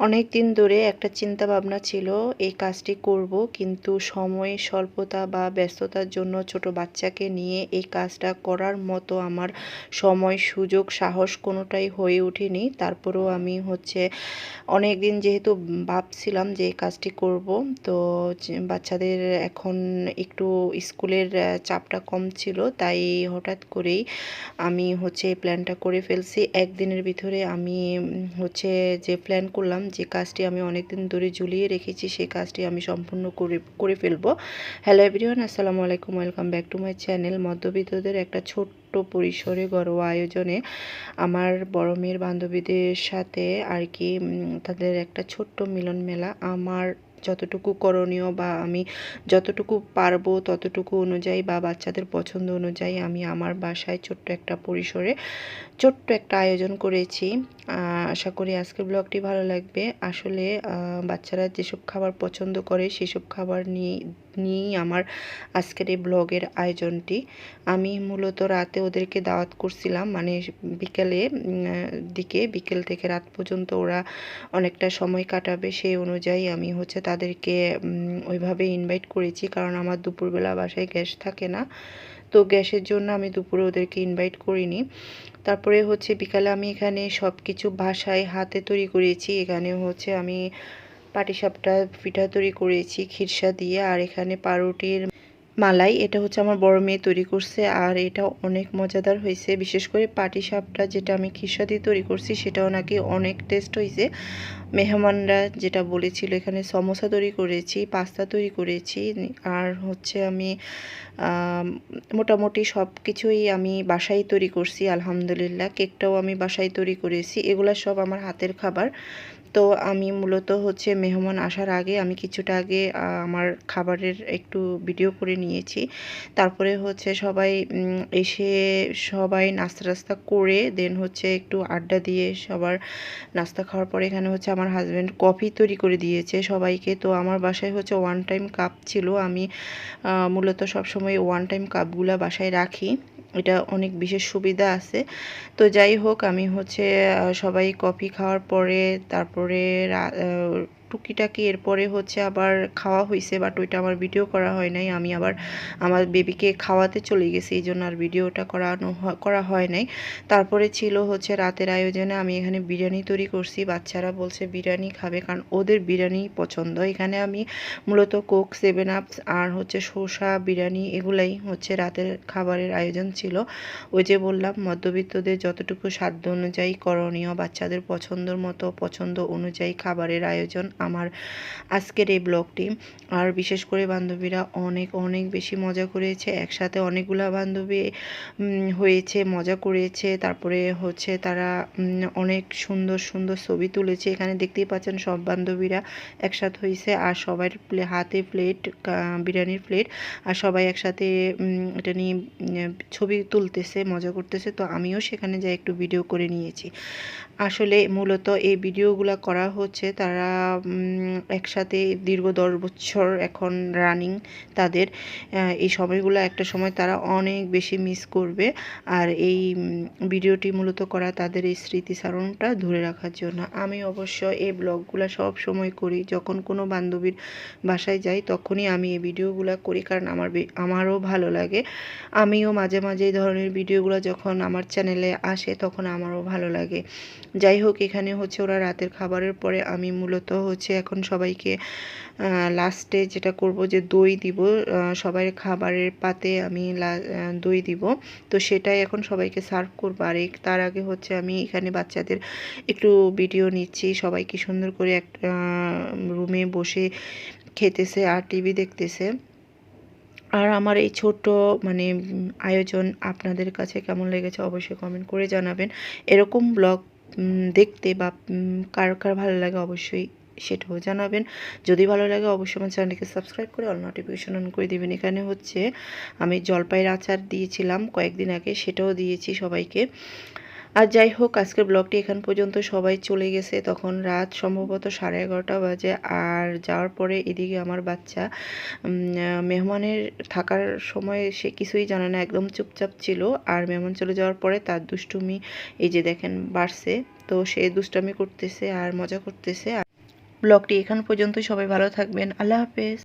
অনেক দিন ধরে একটা চিন্তা ভাবনা ছিল, এই কাজটি করব, কিন্তু সময়, স্বল্পতা বা ব্যস্ততার জন্য ছোট বাচ্চাকে নিয়ে এই কাজটা করার মতো আমার সময়, সুযোগ, সাহস কোনোটাই হয়ে ওঠেনি। তারপরেও আমি হচ্ছে অনেক দিন যেহেতু ভাবছিলাম যে এই কাজটি করব, তো বাচ্চাদের এখন একটু স্কুলের চাপটা কম ছিল, তাই হঠাৎ করেই আমি হচ্ছে এই প্ল্যানটা করে ফেলছি। একদিনের ভিতরে আমি হচ্ছে যে প্ল্যান করলাম যে কাজটি আমি অনেক দিন ধরে ঝুলিয়ে রেখেছি, সেই কাজটি আমি সম্পূর্ণ করে করে ফেলব। হ্যালো এভরিওয়ান আসসালামু আলাইকুম। Welcome back to my channel মধ্যবিত্তদের একটা ছোট্ট পরিসরে ঘরোয়া আয়োজনে আমার বড় মেয়ের বান্ধবীদের সাথে আর কি তাদের একটা ছোট্ট মিলন মেলা আমার যতটুকু করণীয় বা আমি যতটুকু পারব ততটুকু অনুযায়ী বা বাচ্চাদের পছন্দ অনুযায়ী আমি আমার বাসায় ছোট্ট একটা পরিসরে ছোট্ট একটা আয়োজন করেছি। আশা করি আজকের ব্লগটি ভালো লাগবে। আসলে বাচ্চারা যেসব খাবার পছন্দ করে সেসব খাবার নিয়ে, নিয়েই আমার আজকের এই ব্লগের আয়োজনটি। আমি মূলত রাতে ওদেরকে দাওয়াত করছিলাম মানে বিকেলে দিকে, বিকেল থেকে রাত পর্যন্ত ওরা অনেকটা সময় কাটাবে সেই অনুযায়ী আমি হচ্ছে তাদেরকে ওইভাবে ইনভাইট করেছি। কারণ আমার দুপুরবেলা বাসায় গ্যাস থাকে না। তো গ্যাসের জন্য আমি দুপুরে ওদেরকে ইনভাইট করিনি। তারপরে হচ্ছে বিকালে আমি এখানে সব কিছু বাসায় হাতে তৈরি করেছি। এখানে হচ্ছে আমি পাটিসাপটা, পিঠা তৈরি করেছি, খিরসা দিয়ে। আর এখানে পাউরুটির মালাই, এটা হচ্ছে আমার বড় মেয়ে তৈরি করছে আর এটা অনেক মজাদার হয়েছে। বিশেষ করে পাটিসাপটা যেটা আমি খিরসা দিয়ে তৈরি করছি, সেটাও নাকি অনেক টেস্ট হয়েছে। মেহমানরা যেটা বলেছিল, এখানে সমোসা তৈরি করেছি, পাস্তা তৈরি করেছি আর হচ্ছে আমি মোটামুটি সব কিছুই আমি বাসায় তৈরি করছি, আলহামদুলিল্লাহ। কেকটাও আমি বাসায় তৈরি করেছি, এগুলা সব আমার হাতের খাবার। তো আমি মূলত হচ্ছে মেহমান আসার আগে আমি কিছুটা আগে আমার খাবারের একটু ভিডিও করে নিয়েছি। তারপরে হচ্ছে সবাই এসে সবাই নাস্তা টাস্তা করে, দেন হচ্ছে একটু আড্ডা দিয়ে সবার নাস্তা খাওয়ার পরে এখানে হচ্ছে আমার হাজব্যান্ড কফি তৈরি করে দিয়েছে সবাইকে। তো আমার বাসায় হচ্ছে ওয়ান টাইম কাপ ছিল। আমি মূলত সবসময় ওয়ান টাইম কাপগুলা বাসায় রাখি। এটা অনেক বিশেষ সুবিধা আছে। তো যাই হোক, আমি হচ্ছে সবাই কফি খাওয়ার পরে, তারপরে টুকিটাকি, এরপরে হচ্ছে আবার খাওয়া হয়েছে বাট ওইটা আমার ভিডিও করা হয় নাই। আমি আবার আমার বেবিকে খাওয়াতে চলে গেছি এই জন্য আর ভিডিওটা করানো করা হয় নাই। তারপরে ছিল হচ্ছে রাতের আয়োজনে আমি এখানে বিরিয়ানি তৈরি করছি। বাচ্চারা বলছে বিরিয়ানি খাবে, কারণ ওদের বিরিয়ানি পছন্দ। এখানে আমি মূলত কোক সেভেন আপস আর হচ্ছে শসা, বিরিয়ানি এগুলাই হচ্ছে রাতের খাবারের আয়োজন ছিল। ওই যে বললাম, মধ্যবিত্তদের যতটুকু সাধ্য অনুযায়ী করণীয়, বাচ্চাদের পছন্দর মতো পছন্দ অনুযায়ী খাবারের আয়োজন আমার আজকের এই ব্লগটি। আর বিশেষ করে বান্ধবীরা অনেক অনেক বেশি মজা করেছে। একসাথে অনেকগুলা বান্ধবী হয়েছে, মজা করেছে। তারপরে হচ্ছে তারা অনেক সুন্দর সুন্দর ছবি তুলেছে। এখানে দেখতেই পাচ্ছেন সব বান্ধবীরা একসাথে হয়েছে আর প্লে- হাতে প্লেট বিরিয়ানির প্লেট। আর সবাই একসাথে এটা নিয়ে ছবি তুলতেছে, মজা করতেছে। তো আমিও সেখানে যাই, একটু ভিডিও করে নিয়েছি। আসলে মূলত এই ভিডিওগুলো করা হচ্ছে, তারা একসাথে দীর্ঘ দশ বছর এখন রানিং তাদের এই সময়গুলো একটা সময় তারা অনেক বেশি মিস করবে। আর এই ভিডিওটি মূলত করা তাদের এই স্মৃতিচারণটা ধরে রাখার জন্য। আমি অবশ্য এই ব্লগগুলো সব সময় করি, যখন কোনো বান্ধবীর বাসায় যাই তখনই আমি এই ভিডিওগুলো করি, কারণ আমার আমারও ভালো লাগে। আমিও মাঝে মাঝে এই ধরনের ভিডিওগুলো যখন আমার চ্যানেলে আসে তখন আমারও ভালো লাগে। যাই হোক, এখানে হচ্ছে ওরা রাতের খাবারের পরে আমি মূলত হচ্ছে এখন সবাইকে লাস্টে যেটা করব যে দই দিব সবাই খাবারের পাতে আমি দই দিব। তো সেটাই এখন সবাইকে সার্ভ করব। আর তার আগে হচ্ছে আমি এখানে বাচ্চাদের একটু ভিডিও নিচ্ছি। সবাই কি সুন্দর করে একটা রুমে বসে খেতেছে আর টিভি দেখতেছে। আর আমার এই ছোট্ট মানে আয়োজন আপনাদের কাছে কেমন লেগেছে অবশ্যই কমেন্ট করে জানাবেন। এরকম ব্লগ দেখতে বা কার কার ভালো লাগে অবশ্যই সেটাও জানাবেন। যদি ভালো লাগে অবশ্যই আমার চ্যানেলকে সাবস্ক্রাইব করে অল নোটিফিকেশন অন করে দেবেন। এখানে হচ্ছে আমি জলপাইয়ের আচার দিয়েছিলাম কয়েকদিন আগে, সেটাও দিয়েছি সবাইকে। আর যাই হোক, আজকের ব্লগটি এখান পর্যন্ত। সবাই চলে গেছে তখন রাত সম্ভবত সাড়ে এগারোটা বাজে। আর যাওয়ার পরে এদিকে আমার বাচ্চা মেহমানের থাকার সময় সে কিছুই জানে না, একদম চুপচাপ ছিল। আর মেহমান চলে যাওয়ার পরে তার দুষ্টুমি এই যে দেখেন বাড়ছে। তো সে দুষ্টামি করতেছে আর মজা করতেছে। আর ব্লগটি এখান পর্যন্ত সবাই ভালো থাকবেন। আল্লাহ হাফেজ।